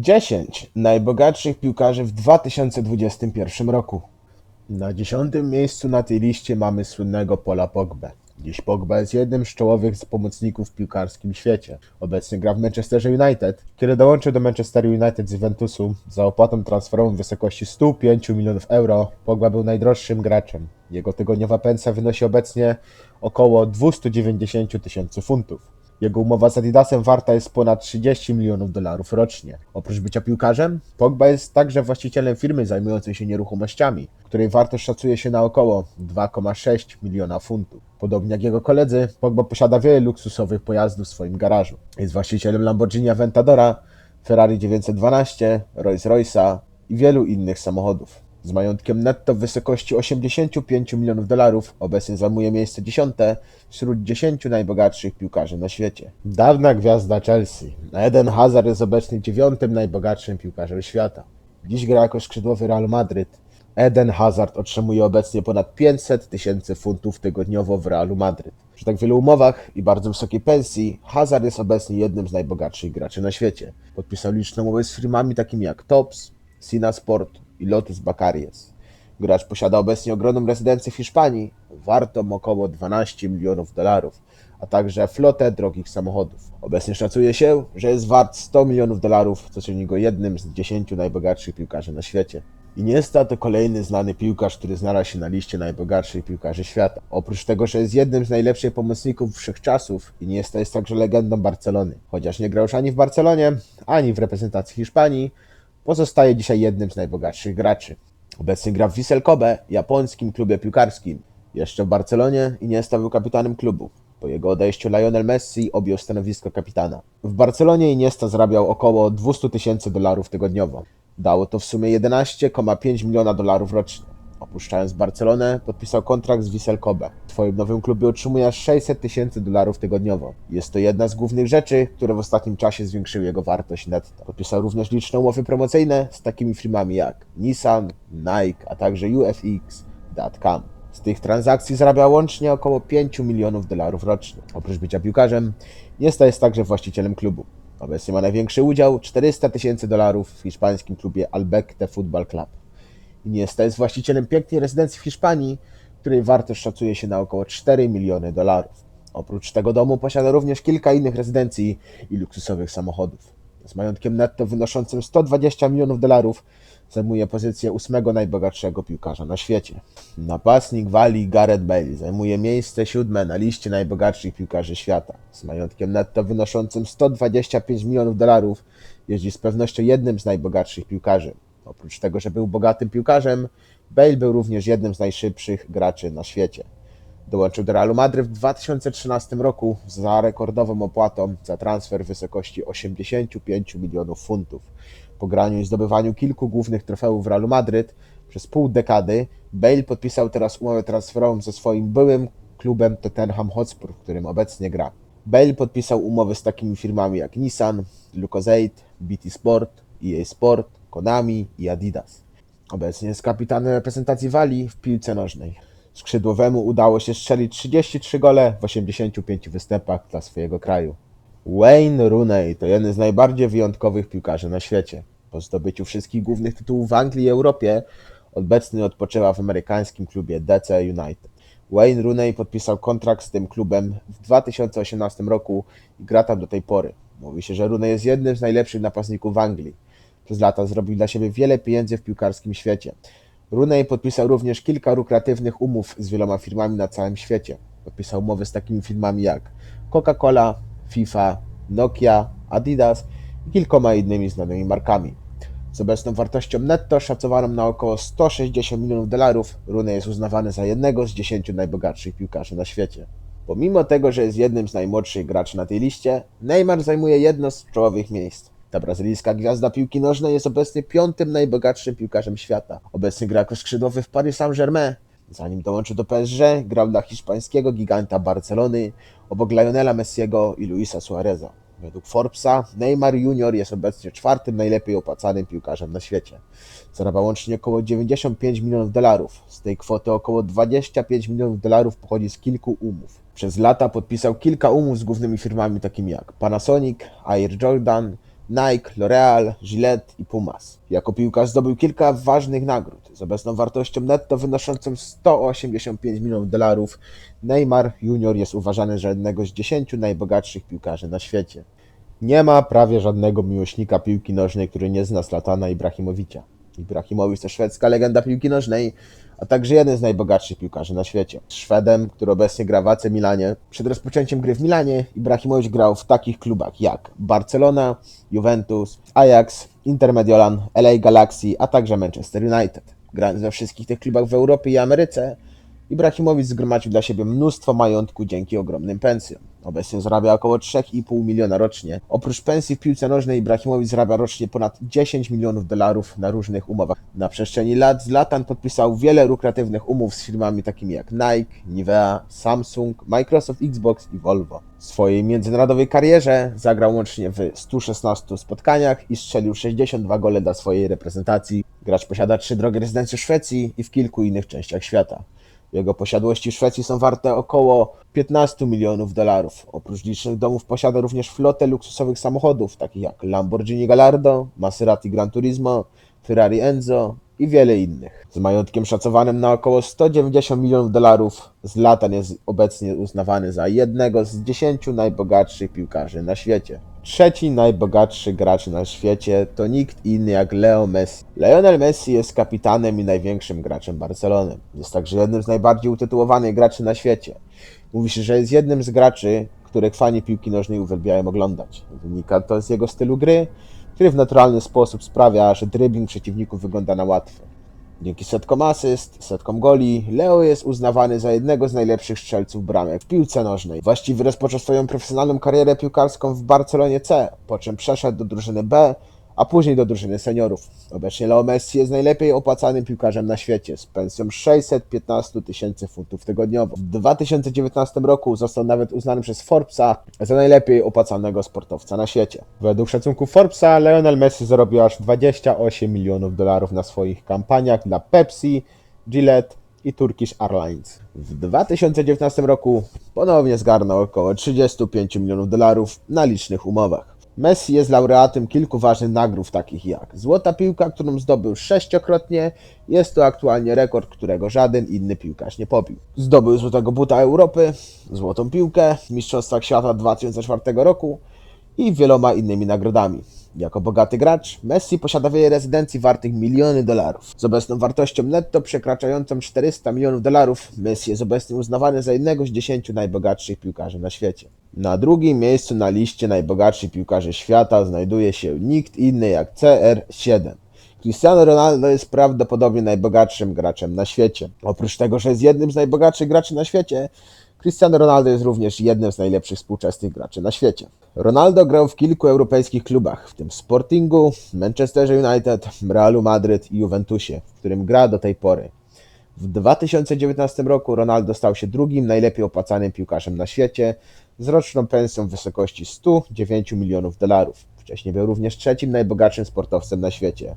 10 najbogatszych piłkarzy w 2021 roku. Na dziesiątym miejscu na tej liście mamy słynnego Pola Pogbę. Dziś Pogba jest jednym z czołowych pomocników w piłkarskim świecie. Obecnie gra w Manchesterze United. Kiedy dołączył do Manchester United z Juventusu za opłatą transferową w wysokości 105 milionów euro, Pogba był najdroższym graczem. Jego tygodniowa pensja wynosi obecnie około 290 tysięcy funtów. Jego umowa z Adidasem warta jest ponad 30 milionów dolarów rocznie. Oprócz bycia piłkarzem, Pogba jest także właścicielem firmy zajmującej się nieruchomościami, której wartość szacuje się na około 2,6 miliona funtów. Podobnie jak jego koledzy, Pogba posiada wiele luksusowych pojazdów w swoim garażu. Jest właścicielem Lamborghini Aventadora, Ferrari 912, Rolls Royce'a i wielu innych samochodów. Z majątkiem netto w wysokości 85 milionów dolarów obecnie zajmuje miejsce dziesiąte wśród 10 najbogatszych piłkarzy na świecie. Dawna gwiazda Chelsea. Eden Hazard jest obecnie dziewiątym najbogatszym piłkarzem świata. Dziś gra jako skrzydłowy Real Madryt. Eden Hazard otrzymuje obecnie ponad 500 tysięcy funtów tygodniowo w Realu Madryt. Przy tak wielu umowach i bardzo wysokiej pensji, Hazard jest obecnie jednym z najbogatszych graczy na świecie. Podpisał liczne umowy z firmami takimi jak Tops, Sina Sport i Lotus Bacaries. Gracz posiada obecnie ogromną rezydencję w Hiszpanii, wartą około 12 milionów dolarów, a także flotę drogich samochodów. Obecnie szacuje się, że jest wart 100 milionów dolarów, co czyni go jednym z 10 najbogatszych piłkarzy na świecie. Iniesta to kolejny znany piłkarz, który znalazł się na liście najbogatszych piłkarzy świata. Oprócz tego, że jest jednym z najlepszych pomocników wszechczasów, Iniesta jest także legendą Barcelony. Chociaż nie grał już ani w Barcelonie, ani w reprezentacji Hiszpanii, pozostaje dzisiaj jednym z najbogatszych graczy. Obecnie gra w Vissel Kobe, japońskim klubie piłkarskim. Jeszcze w Barcelonie Iniesta był kapitanem klubu. Po jego odejściu Lionel Messi objął stanowisko kapitana. W Barcelonie Iniesta zarabiał około 200 tysięcy dolarów tygodniowo. Dało to w sumie 11,5 miliona dolarów rocznie. Opuszczając Barcelonę, podpisał kontrakt z Vissel Kobe. W swoim nowym klubie otrzymuje aż 600 tysięcy dolarów tygodniowo. Jest to jedna z głównych rzeczy, które w ostatnim czasie zwiększyły jego wartość netto. Podpisał również liczne umowy promocyjne z takimi firmami jak Nissan, Nike, a także UFX.com. Z tych transakcji zarabia łącznie około 5 milionów dolarów rocznie. Oprócz bycia piłkarzem, Niesta jest także właścicielem klubu. Obecnie ma największy udział 400 tysięcy dolarów w hiszpańskim klubie Albacete Football Club. Iniesta jest właścicielem pięknej rezydencji w Hiszpanii, której wartość szacuje się na około 4 miliony dolarów. Oprócz tego domu posiada również kilka innych rezydencji i luksusowych samochodów. Z majątkiem netto wynoszącym 120 milionów dolarów zajmuje pozycję ósmego najbogatszego piłkarza na świecie. Napastnik Walii Gareth Bale zajmuje miejsce siódme na liście najbogatszych piłkarzy świata. Z majątkiem netto wynoszącym 125 milionów dolarów jeździ z pewnością jednym z najbogatszych piłkarzy. Oprócz tego, że był bogatym piłkarzem, Bale był również jednym z najszybszych graczy na świecie. Dołączył do Realu Madryt w 2013 roku za rekordową opłatą za transfer w wysokości 85 milionów funtów. Po graniu i zdobywaniu kilku głównych trofeów w Realu Madryt przez pół dekady, Bale podpisał teraz umowę transferową ze swoim byłym klubem Tottenham Hotspur, w którym obecnie gra. Bale podpisał umowy z takimi firmami jak Nissan, Lucozade, BT Sport, EA Sport, Konami i Adidas. Obecnie jest kapitanem reprezentacji Walii w piłce nożnej. Skrzydłowemu udało się strzelić 33 gole w 85 występach dla swojego kraju. Wayne Rooney to jeden z najbardziej wyjątkowych piłkarzy na świecie. Po zdobyciu wszystkich głównych tytułów w Anglii i Europie, obecnie odpoczywa w amerykańskim klubie DC United. Wayne Rooney podpisał kontrakt z tym klubem w 2018 roku i gra tam do tej pory. Mówi się, że Rooney jest jednym z najlepszych napastników w Anglii. Przez lata zrobił dla siebie wiele pieniędzy w piłkarskim świecie. Rooney podpisał również kilka lukratywnych umów z wieloma firmami na całym świecie. Podpisał umowy z takimi firmami jak Coca-Cola, FIFA, Nokia, Adidas i kilkoma innymi znanymi markami. Z obecną wartością netto szacowaną na około 160 milionów dolarów, Rooney jest uznawany za jednego z 10 najbogatszych piłkarzy na świecie. Pomimo tego, że jest jednym z najmłodszych graczy na tej liście, Neymar zajmuje jedno z czołowych miejsc. Ta brazylijska gwiazda piłki nożnej jest obecnie piątym najbogatszym piłkarzem świata. Obecnie gra jako skrzydłowy w Paris Saint-Germain. Zanim dołączył do PSG, grał dla hiszpańskiego giganta Barcelony, obok Lionela Messiego i Luisa Suareza. Według Forbesa Neymar Junior jest obecnie czwartym najlepiej opłacanym piłkarzem na świecie. Zarabia łącznie około 95 milionów dolarów. Z tej kwoty około 25 milionów dolarów pochodzi z kilku umów. Przez lata podpisał kilka umów z głównymi firmami takimi jak Panasonic, Air Jordan, Nike, L'Oreal, Gillette i Pumas. Jako piłkarz zdobył kilka ważnych nagród z obecną wartością netto wynoszącą 185 milionów dolarów. Neymar Junior jest uważany za jednego z 10 najbogatszych piłkarzy na świecie. Nie ma prawie żadnego miłośnika piłki nożnej, który nie zna Zlatana Ibrahimowicza. Ibrahimowicz to szwedzka legenda piłki nożnej, a także jeden z najbogatszych piłkarzy na świecie. Szwedem, który obecnie gra w AC Milanie. Przed rozpoczęciem gry w Milanie Ibrahimowicz grał w takich klubach jak Barcelona, Juventus, Ajax, Inter Mediolan, LA Galaxy, a także Manchester United. Grając we wszystkich tych klubach w Europie i Ameryce, Ibrahimowicz zgromadził dla siebie mnóstwo majątku dzięki ogromnym pensjom. Obecnie zarabia około 3,5 miliona rocznie. Oprócz pensji w piłce nożnej Ibrahimowicz zarabia rocznie ponad 10 milionów dolarów na różnych umowach. Na przestrzeni lat Zlatan podpisał wiele lukratywnych umów z firmami takimi jak Nike, Nivea, Samsung, Microsoft Xbox i Volvo. W swojej międzynarodowej karierze zagrał łącznie w 116 spotkaniach i strzelił 62 gole dla swojej reprezentacji. Gracz posiada trzy drogie rezydencje w Szwecji i w kilku innych częściach świata. Jego posiadłości w Szwecji są warte około 15 milionów dolarów. Oprócz licznych domów posiada również flotę luksusowych samochodów, takich jak Lamborghini Gallardo, Maserati Gran Turismo, Ferrari Enzo i wiele innych. Z majątkiem szacowanym na około 190 milionów dolarów, Zlatan jest obecnie uznawany za jednego z 10 najbogatszych piłkarzy na świecie. Trzeci najbogatszy gracz na świecie to nikt inny jak Leo Messi. Lionel Messi jest kapitanem i największym graczem Barcelony. Jest także jednym z najbardziej utytułowanych graczy na świecie. Mówi się, że jest jednym z graczy, których fani piłki nożnej uwielbiają oglądać. Wynika to z jego stylu gry, który w naturalny sposób sprawia, że dribbling przeciwników wygląda na łatwy. Dzięki setkom asyst, setkom goli, Leo jest uznawany za jednego z najlepszych strzelców bramek w piłce nożnej. Właściwie rozpoczął swoją profesjonalną karierę piłkarską w Barcelonie C, po czym przeszedł do drużyny B, a później do drużyny seniorów. Obecnie Leo Messi jest najlepiej opłacanym piłkarzem na świecie z pensją 615 tysięcy funtów tygodniowo. W 2019 roku został nawet uznany przez Forbesa za najlepiej opłacanego sportowca na świecie. Według szacunków Forbesa Lionel Messi zarobił aż 28 milionów dolarów na swoich kampaniach dla Pepsi, Gillette i Turkish Airlines. W 2019 roku ponownie zgarnął około 35 milionów dolarów na licznych umowach. Messi jest laureatem kilku ważnych nagród, takich jak Złota Piłka, którą zdobył sześciokrotnie. Jest to aktualnie rekord, którego żaden inny piłkarz nie pobił. Zdobył Złotego Buta Europy, Złotą Piłkę w Mistrzostwach Świata 2004 roku i wieloma innymi nagrodami. Jako bogaty gracz, Messi posiada wiele rezydencji wartych miliony dolarów. Z obecną wartością netto przekraczającą 400 milionów dolarów, Messi jest obecnie uznawany za jednego z 10 najbogatszych piłkarzy na świecie. Na drugim miejscu na liście najbogatszych piłkarzy świata znajduje się nikt inny jak CR7. Cristiano Ronaldo jest prawdopodobnie najbogatszym graczem na świecie. Oprócz tego, że jest jednym z najbogatszych graczy na świecie, Cristiano Ronaldo jest również jednym z najlepszych współczesnych graczy na świecie. Ronaldo grał w kilku europejskich klubach, w tym Sportingu, Manchesterze United, Realu Madryt i Juventusie, w którym gra do tej pory. W 2019 roku Ronaldo stał się drugim najlepiej opłacanym piłkarzem na świecie z roczną pensją w wysokości 109 milionów dolarów. Wcześniej był również trzecim najbogatszym sportowcem na świecie.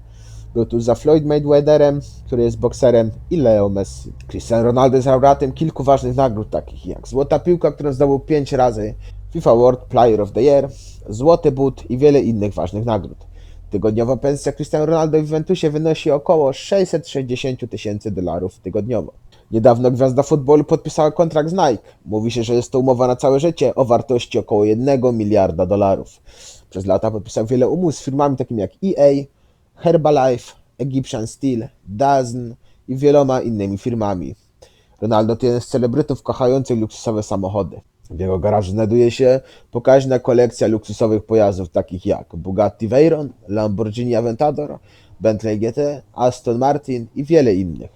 Był tu za Floyd Mayweatherem, który jest bokserem, i Leo Messi. Cristiano Ronaldo jest laureatem kilku ważnych nagród, takich jak Złota Piłka, którą zdobył 5 razy, FIFA World Player of the Year, Złoty But i wiele innych ważnych nagród. Tygodniowa pensja Cristiano Ronaldo w Juventusie wynosi około 660 tysięcy dolarów tygodniowo. Niedawno gwiazda futbolu podpisała kontrakt z Nike. Mówi się, że jest to umowa na całe życie o wartości około 1 miliarda dolarów. Przez lata podpisał wiele umów z firmami takimi jak EA, Herbalife, Egyptian Steel, Dazn i wieloma innymi firmami. Ronaldo to jeden z celebrytów kochających luksusowe samochody. W jego garażu znajduje się pokaźna kolekcja luksusowych pojazdów takich jak Bugatti Veyron, Lamborghini Aventador, Bentley GT, Aston Martin i wiele innych.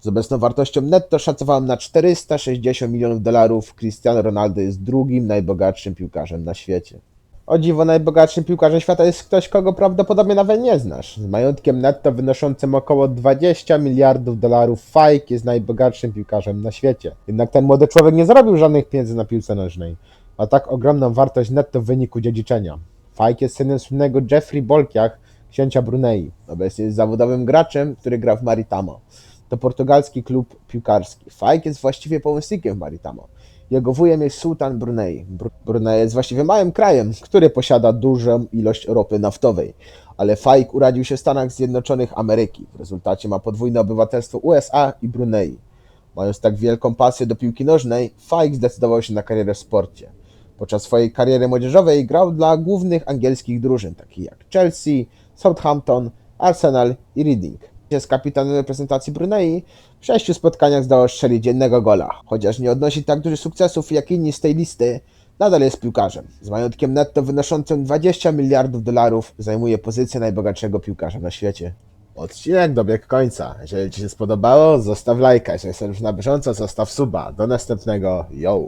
Z obecną wartością netto szacowałem na 460 milionów dolarów. Cristiano Ronaldo jest drugim najbogatszym piłkarzem na świecie. O dziwo, najbogatszym piłkarzem świata jest ktoś, kogo prawdopodobnie nawet nie znasz. Z majątkiem netto wynoszącym około 20 miliardów dolarów, Fajk jest najbogatszym piłkarzem na świecie. Jednak ten młody człowiek nie zarobił żadnych pieniędzy na piłce nożnej. Ma tak ogromną wartość netto w wyniku dziedziczenia. Fajk jest synem słynnego Jeffrey Bolkiach, księcia Brunei. Obecnie jest zawodowym graczem, który gra w Maritamo. To portugalski klub piłkarski. Fajk jest właściwie pomocnikiem w Maritamo. Jego wujem jest sułtan Brunei. Br- Brunei jest właściwie małym krajem, który posiada dużą ilość ropy naftowej. Ale Faik urodził się w Stanach Zjednoczonych Ameryki. W rezultacie ma podwójne obywatelstwo USA i Brunei. Mając tak wielką pasję do piłki nożnej, Faik zdecydował się na karierę w sporcie. Podczas swojej kariery młodzieżowej grał dla głównych angielskich drużyn, takich jak Chelsea, Southampton, Arsenal i Reading. Jest kapitanem reprezentacji Brunei. W sześciu spotkaniach zdało strzelić jednego gola. Chociaż nie odnosi tak dużych sukcesów jak inni z tej listy, nadal jest piłkarzem. Z majątkiem netto wynoszącym 20 miliardów dolarów zajmuje pozycję najbogatszego piłkarza na świecie. Odcinek dobiegł końca. Jeżeli Ci się spodobało, zostaw lajka. Jeżeli chcesz na bieżąco, zostaw suba. Do następnego. Yo!